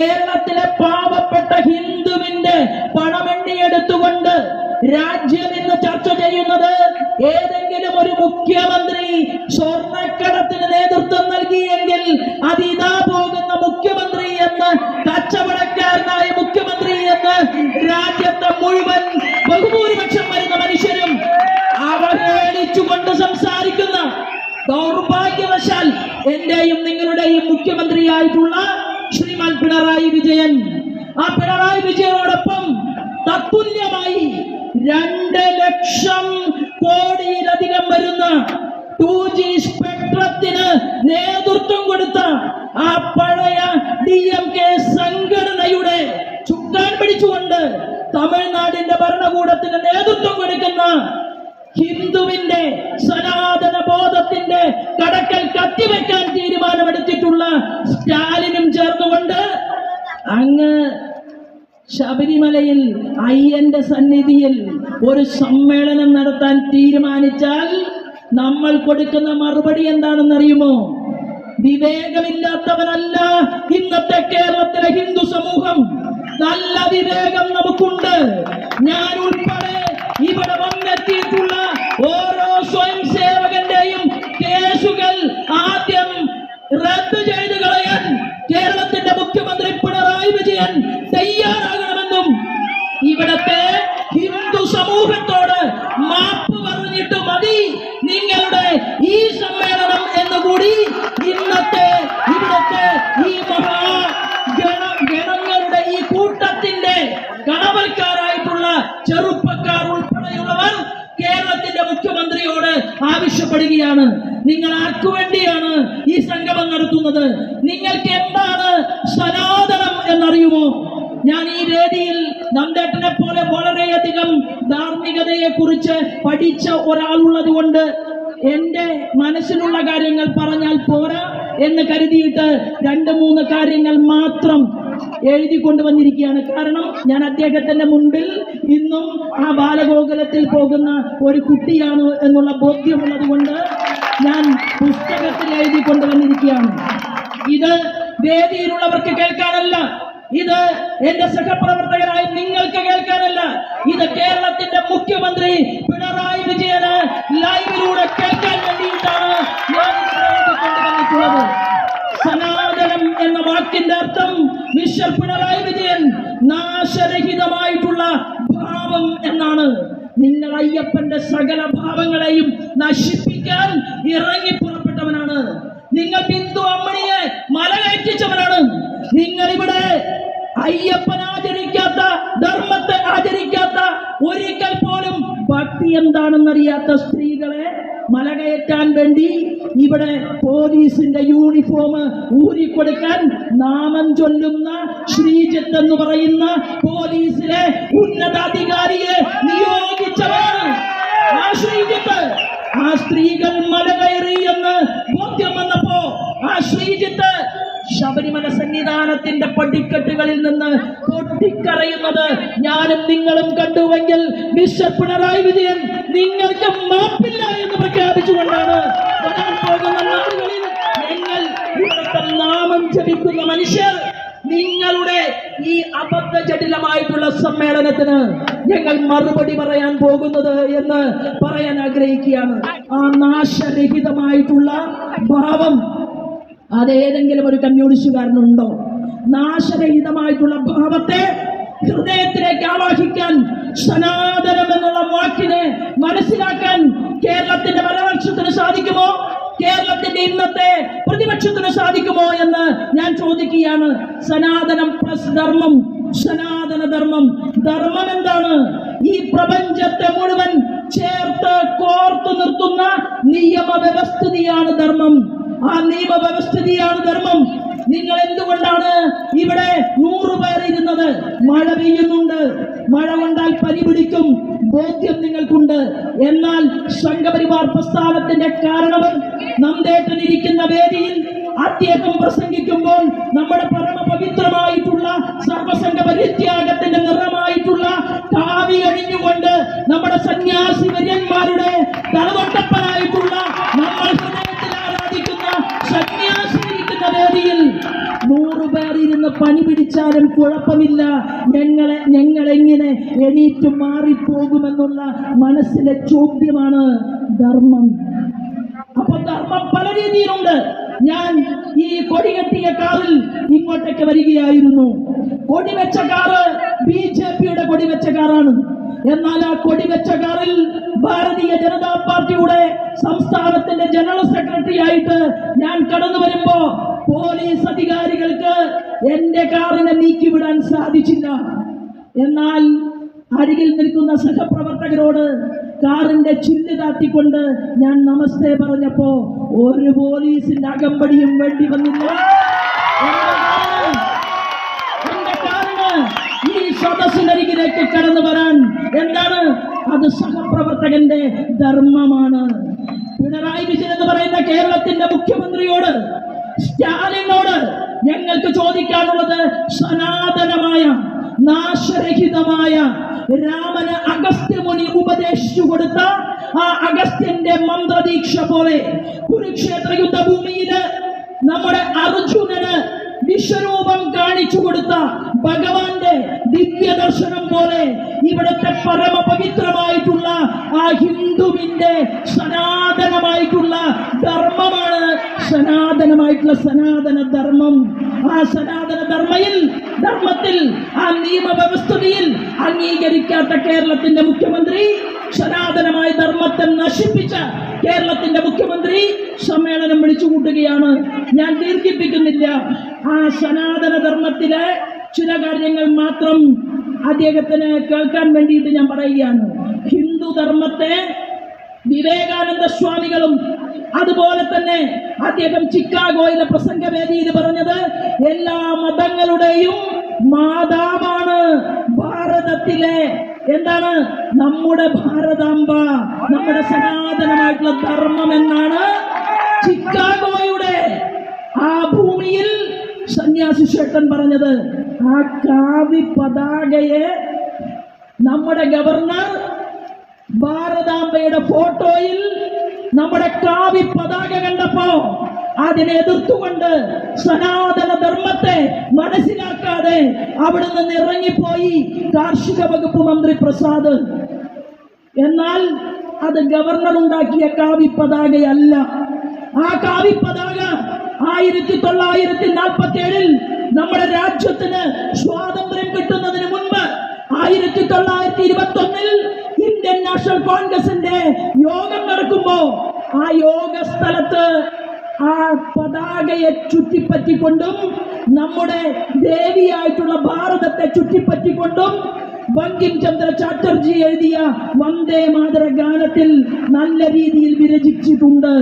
കേരളത്തിലെ പാവപ്പെട്ട ഹിന്ദുവിന്റെ പണമെണ്ണിയെടുത്തുകൊണ്ട് രാജ്യം ഇന്ന് ചർച്ച ചെയ്യുന്നത് ഏതെങ്കിലും ഒരു മുഖ്യമന്ത്രി സ്വർണക്കടത്തിന് നേതൃത്വം നൽകിയെങ്കിൽ അതിതാ പോകുന്ന മുഖ്യമന്ത്രി എന്ന് കച്ചവടക്കാരനായ മുഖ്യമന്ത്രി എന്ന് രാജ്യത്തെ മുഴുവൻ ബഹുഭൂരിപക്ഷം വരുന്ന മനുഷ്യരും അവഹേളിച്ചുകൊണ്ട് സംസാരിക്കുന്ന ദൗർഭാഗ്യവശാൽ എന്റെയും നിങ്ങളുടെയും മുഖ്യമന്ത്രിയായിട്ടുള്ള ശ്രീമാൻ പിണറായി വിജയൻ ആ പിണറായി വിജയനോടൊപ്പം തത്തുല്യമായി രണ്ട് ലക്ഷം കോടിയിലധികം വരുന്ന ടു ജി സ്പെക്ട്രത്തിന് നേതൃത്വം കൊടുത്ത ആ പഴയ ഡി എം കെ സംഘടനയുടെ ഹിന്ദുവിന്റെ സനാതന ബോധത്തിന്റെ കടക്കൽ കത്തിവെക്കാൻ തീരുമാനമെടുത്തിട്ടുള്ള സ്റ്റാലിനും ചേർന്നുകൊണ്ട് അങ്ങ് ശബരിമലയിൽ അയ്യന്റെ സന്നിധിയിൽ ഒരു സമ്മേളനം നടത്താൻ തീരുമാനിച്ചാൽ നമ്മൾ കൊടുക്കുന്ന മറുപടി എന്താണെന്നറിയുമോ? വിവേകമില്ലാത്തവനല്ല ഇന്നത്തെ കേരളത്തിലെ ഹിന്ദു സമൂഹം. നല്ല വിവേകം നമുക്കുണ്ട്. ഞാൻ ഉൾപ്പെടെ ഇവിടത്തെ ഹിന്ദു സമൂഹത്തോട് മാപ്പ് പറഞ്ഞിട്ട് മതി. നിങ്ങളുടെ ഈ സമ്മേളനം എന്ന് കൂടി ഇന്നത്തെ ഇവിടത്തെ ഈ മഹാ ഗണ ഗണങ്ങളുടെ ഈ കൂട്ടത്തിന്റെ കടവൽക്കാരായിട്ടുള്ള ചെറുപ്പക്കാർ ഉൾപ്പെടെയുള്ളവർ കേരളത്തിന്റെ മുഖ്യമന്ത്രിയോട് ആവശ്യപ്പെടുകയാണ്. നിങ്ങൾ ആർക്കു വേണ്ടിയാണ് ഈ സംഗമം നടത്തുന്നത്? നിങ്ങൾക്ക് എന്താണ് സനാതനം എന്നറിയുമോ? ഞാൻ ഈ വേദിയിൽ നന്ദേട്ടനെ പോലെ വളരെയധികം ധാർമ്മികതയെ കുറിച്ച് പഠിച്ച ഒരാളുള്ളത് കൊണ്ട് എന്റെ മനസ്സിലുള്ള കാര്യങ്ങൾ പറഞ്ഞാൽ പോരാ എന്ന് കരുതിയിട്ട് രണ്ട് മൂന്ന് കാര്യങ്ങൾ മാത്രം എഴുതി കൊണ്ടുവന്നിരിക്കുകയാണ്. കാരണം ഞാൻ അദ്ദേഹത്തിന്റെ മുൻപിൽ ഇന്നും ആ ബാലഗോകുലത്തിൽ പോകുന്ന ഒരു കുട്ടിയാണ് എന്നുള്ള ബോധ്യമുള്ളത് കൊണ്ട് ഞാൻ പുസ്തകത്തിൽ എഴുതി കൊണ്ടുവന്നിരിക്കുകയാണ്. ഇത് വേദിയിലുള്ളവർക്ക് കേൾക്കാനല്ല. ഇത് എന്റെ സഹപ്രവർത്തകരായ നിങ്ങൾക്ക് ഇത് കേരളത്തിന്റെ മുഖ്യമന്ത്രി പിണറായി വിജയന് ലൈവിലൂടെ കേൾക്കാൻ വേണ്ടിയിട്ടാണ് ഞാൻ ഇത് എഴുതിക്കൊണ്ടുവന്നിട്ടുള്ളത് സനാതനം എന്ന വാക്കിന്റെ അർത്ഥം മിസ്റ്റർ പിണറായി വിജയൻ നാശരഹിതമായിട്ടുള്ള ഭാവം എന്നാണ് നിങ്ങൾ അയ്യപ്പന്റെ സകല ഭാവങ്ങളെയും നശിപ്പിക്കാൻ ഇറങ്ങി പുറപ്പെട്ടവനാണ്. നിങ്ങൾ ബിന്ദു അമ്മണിയെ മല കയറ്റിച്ചവനാണ് നിങ്ങൾ ഇവിടെ അയ്യപ്പൻ ആചരിക്കാത്ത ധർമ്മത്തെ ആചരിക്കാത്ത ഒരിക്കൽ പോലും ഭക്തി എന്താണെന്നറിയാത്ത സ്ത്രീകളെ മല കയറ്റാൻ വേണ്ടി ഇവിടെ പോലീസിന്റെ യൂണിഫോം ഊരിക്കൊടുക്കാൻ നാമം ചൊല്ലുന്ന ശ്രീജിത്ത് എന്ന് പറയുന്ന പോലീസിലെ ഉന്നതാധികാരിയെ ശ്രീജിത്ത് ആ സ്ത്രീകൾ മല കയറി എന്ന് ബോധ്യം വന്നപ്പോ ആ ശ്രീജിത്ത് ശബരിമല സന്നിധാനത്തിന്റെ പടിക്കെട്ടുകളിൽ നിന്ന് പൊട്ടിക്കറയുന്നത് ഞാനും നിങ്ങളും കണ്ടുവെങ്കിൽ മിസ്റ്റർ പിണറായി വിജയൻ നിങ്ങൾക്ക് മാപ്പില്ല എന്ന് പ്രഖ്യാപിച്ചുകൊണ്ടാണ് വരാൻ പോകുന്ന നാളുകളിൽ നിങ്ങൾ നാമം ജപിക്കുന്ന മനുഷ്യർ നിങ്ങളുടെ ഈ അബദ്ധജടിലമായിട്ടുള്ള സമ്മേളനത്തിന് ഞങ്ങൾ മറുപടി പറയാൻ പോകുന്നത് എന്ന് പറയാൻ ആഗ്രഹിക്കുകയാണ്. ആ നാശരഹിതമായിട്ടുള്ള ഭാവം അതേതെങ്കിലും ഒരു കമ്മ്യൂണിസ്റ്റുകാരനുണ്ടോ? നാശരഹിതമായിട്ടുള്ള ഭാവത്തെ ഹൃദയത്തിലേക്ക് ആവാഹിക്കാൻ സനാതനം എന്നുള്ള വാക്കിനെ മനസ്സിലാക്കാൻ കേരളത്തിന്റെ ഭരണപക്ഷത്തിന് സാധിക്കുമോ കേരളത്തിന്റെ ഇന്നത്തെ പ്രതിപക്ഷത്തിന് സാധിക്കുമോ എന്ന് ഞാൻ ചോദിക്കുകയാണ്. സനാതനം പ്ലസ് ധർമ്മം സനാതന ധർമ്മം. ധർമ്മം എന്താണ്? ഈ പ്രപഞ്ചത്തെ മുഴുവൻ ചേർത്ത് കോർത്തു നിർത്തുന്ന നിയമവ്യവസ്ഥിതിയാണ് ധർമ്മം. ആ നിയമവ്യവസ്ഥിതിയാണ് ധർമ്മം. നിങ്ങൾ എന്തുകൊണ്ടാണ് ഇവിടെ നൂറ് പേർ ഇരുന്നത്? മഴ പെയ്യുന്നുണ്ട്. മഴ കൊണ്ടാൽ പനി പിടിക്കും. ബോധ്യം നിങ്ങൾക്കുണ്ട്. എന്നാൽ സംഘപരിവാർ പ്രസ്ഥാനത്തിന്റെ കാരണവർ നന്ദേട്ടൻ ഇരിക്കുന്ന വേദിയിൽ അദ്ദേഹം പ്രസംഗിക്കുമ്പോൾ നമ്മുടെ പരമപവിത്രമായിട്ടുള്ള സർവസംഘ പരിത്യാഗത്തിന്റെ നിറമായിട്ടുള്ള കാവി അണിഞ്ഞുകൊണ്ട് നമ്മുടെ സന്യാസി വര്യന്മാരുടെ തലതൊട്ടപ്പനായിട്ടുള്ള നമ്മൾ ഹൃദയത്തിൽ ആരാധിക്കുന്ന സന്യാസി ഇരിക്കുന്ന വേദിയിൽ നൂറുപേർ ഇരുന്ന് പനി പിടിച്ചാലും കുഴപ്പമില്ല. ഞങ്ങളെ ഞങ്ങളെങ്ങനെ എണീറ്റ് മാറിപ്പോകുമെന്നുള്ള മനസ്സിലെ ചോദ്യമാണ് ധർമ്മം. ധർമ്മം പല രീതിയിലുണ്ട്. ഞാൻ ഈ കൊടി കെട്ടിയ കാറിൽ ഇങ്ങോട്ടേക്ക് വരികയായിരുന്നു. കൊടി വെച്ച കാറ് ബി ജെ പിയുടെ കൊടി വെച്ച കാറാണ്. എന്നാൽ ആ കൊടി വെച്ച കാറിൽ ഭാരതീയ ജനതാ പാർട്ടിയുടെ സംസ്ഥാനത്തിന്റെ ജനറൽ സെക്രട്ടറി ആയിട്ട് ഞാൻ കടന്നു വരുമ്പോ പോലീസ് അധികാരികൾക്ക് എന്റെ കാറിനെ നീക്കിവിടാൻ സാധിച്ചില്ല. എന്നാൽ അരികിൽ നിൽക്കുന്ന സഹപ്രവർത്തകരോട് കാറിന്റെ ചില്ല് താത്തിക്കൊണ്ട് ഞാൻ നമസ്തേ പറഞ്ഞപ്പോ ഒരു പോലീസിന്റെ അകമ്പടിയും വേണ്ടി വന്നില്ല. ഈ കടന്നു വരാൻ എന്താണ്? അത് സഹപ്രവർത്തകന്റെ ധർമ്മമാണ്. പിണറായി വിജയൻ എന്ന് പറയുന്ന കേരളത്തിന്റെ മുഖ്യമന്ത്രിയോട് സ്റ്റാലിനോട് ഞങ്ങൾക്ക് ചോദിക്കാനുള്ളത് സനാതനമായ നാശരഹിതമായ രാമന് അഗസ്ത്യമുനി ഉപദേശിച്ചു കൊടുത്ത ആ അഗസ്ത്യന്റെ മന്ത്രദീക്ഷ പോലെ കുരുക്ഷേത്ര യുദ്ധഭൂമിയിൽ നമ്മുടെ അർജുനന് വിശ്വരൂപം കാണിച്ചു കൊടുത്ത ഭഗവാന്റെ ദിവ്യ ദർശനം പോലെ ഇവിടുത്തെ പരമപവിത്രമായിട്ടുള്ള ആ ഹിന്ദുവിന്റെ സനാതനമായിട്ടുള്ള സനാതനമായിട്ടുള്ള സനാതന ധർമ്മം. ആ സനാതന ധർമ്മയിൽ ധർമ്മത്തിൽ ആ നിയമ വ്യവസ്ഥയിൽ അംഗീകരിക്കാത്ത കേരളത്തിന്റെ മുഖ്യമന്ത്രി സനാതനമായ ധർമ്മത്തെ നശിപ്പിച്ച കേരളത്തിന്റെ മുഖ്യമന്ത്രി സമ്മേളനം വിളിച്ചു കൂട്ടുകയാണ് ഞാൻ ദീർഘിപ്പിക്കുന്നില്ല. ആ സനാതന ധർമ്മത്തിലെ ചില കാര്യങ്ങൾ മാത്രം അദ്ദേഹത്തിന് കേൾക്കാൻ വേണ്ടിയിട്ട് ഞാൻ പറയുകയാണ്. ഹിന്ദു ധർമ്മത്തെ വിവേകാനന്ദ സ്വാമികളും അതുപോലെ തന്നെ അദ്ദേഹം ചിക്കാഗോയിലെ പ്രസംഗവേദിയിൽ പറഞ്ഞത് എല്ലാ മതങ്ങളുടെയും മാതാവാണ് ഭാരതത്തിലെ. എന്താണ്? നമ്മുടെ ഭാരതാംബ നമ്മുടെ സനാതനമായിട്ടുള്ള ധർമ്മം എന്നാണ് ചിക്കാഗോയുടെ ആ ഭൂമിയിൽ സന്യാസി ശേട്ടൻ പറഞ്ഞത്. ആ കാവി പതാകയെ നമ്മുടെ ഗവർണർ ഭാരതാംബയുടെ ഫോട്ടോയിൽ നമ്മുടെ കാവി പതാക കണ്ടപ്പോ അതിനെ എതിർത്തുകൊണ്ട് സനാതന ധർമ്മത്തെ മനസ്സിലാക്കാതെ അവിടെ നിന്ന് ഇറങ്ങിപ്പോയി കാർഷിക വകുപ്പ് മന്ത്രി പ്രസാദ്. എന്നാൽ അത് ഗവർണർ ഉണ്ടാക്കിയ കാവി പതാകയല്ല. ആ കാവി പതാക ആയിരത്തി തൊള്ളായിരത്തി നാൽപ്പത്തി ഏഴിൽ നമ്മുടെ രാജ്യത്തിന് സ്വാതന്ത്ര്യം കിട്ടുന്നതിന് മുൻപ് ആയിരത്തി തൊള്ളായിരത്തി ഇരുപത്തി ഒന്നിൽ നാഷണൽ കോൺഗ്രസിന്റെ യോഗം നടക്കുമ്പോ ആ യോഗ സ്ഥലത്ത് ആ പതാകയെ ചുറ്റിപ്പറ്റിക്കൊണ്ടും നമ്മുടെ ദേവിയായിട്ടുള്ള ഭാരതത്തെ ചുറ്റിപ്പറ്റിക്കൊണ്ടും ബങ്കിം ചന്ദ്ര ചാറ്റർജി എഴുതിയ വന്ദേ മാതര ഗാനത്തിൽ നല്ല രീതിയിൽ വിരചിച്ചിട്ടുണ്ട്.